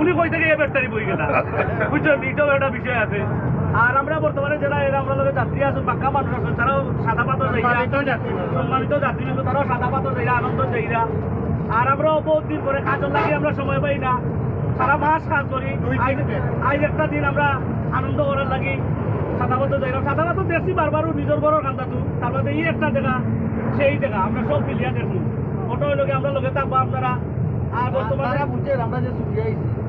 উনি কই থেকে এই ব্যাটারি বই গেলা? বুঝছেন এটাও একটা বিষয় আছে। আর আমরা বর্তমানে যারা এরা আমরা লোকের যাত্রী আছেন পাক্কা মানুষ আছেন তারাও সাদা পাথর যাইরা সম্মানিত যাত্রী। কিন্তু তারাও সাদা পাথর যাইরা আনন্দ যাইরা আর আমরাও বহুত দিন পরে কাজের লাগে আমরা সময় পাই না। সারা মাস কাজ করি। আজ একটা দিন আমরা আনন্দ করার লাগি। সাদা পাথর যাইরা সাদা পাথর দেখছি বারবারও নিজের ঘরের কান্দাতু তারপরে এই একটা দেখা সেই দেখা আমরা সব মিলিয়া দেখুন অটো লগে আমরা লগে থাকব আপনারা। আর বর্তমানে বুঝছেন আমরা যে ছুটি আইছি।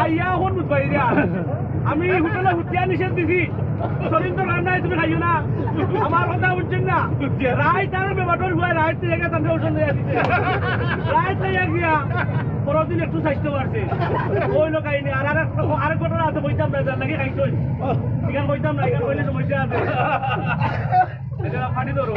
খাইয়া এখন বুঝবাই দিয়া। আমি হোটেলে হুটিয়া নিষেধ দিছি। শরীর তো রান্নায় তুমি খাইও না। আমার কথা বুঝছেন না। রায় তার বেবাটর হুয়া রায় থেকে তাদের ওষুধ দিয়ে দিচ্ছে রায় থেকে গিয়া পরের দিন একটু স্বাস্থ্য বাড়ছে ওই লোক আইনি আর আরেক ঘটনা আছে কইতাম না যার নাকি খাইছই এখানে কইতাম না এখানে কইলে সমস্যা আছে। ফাটি ধরো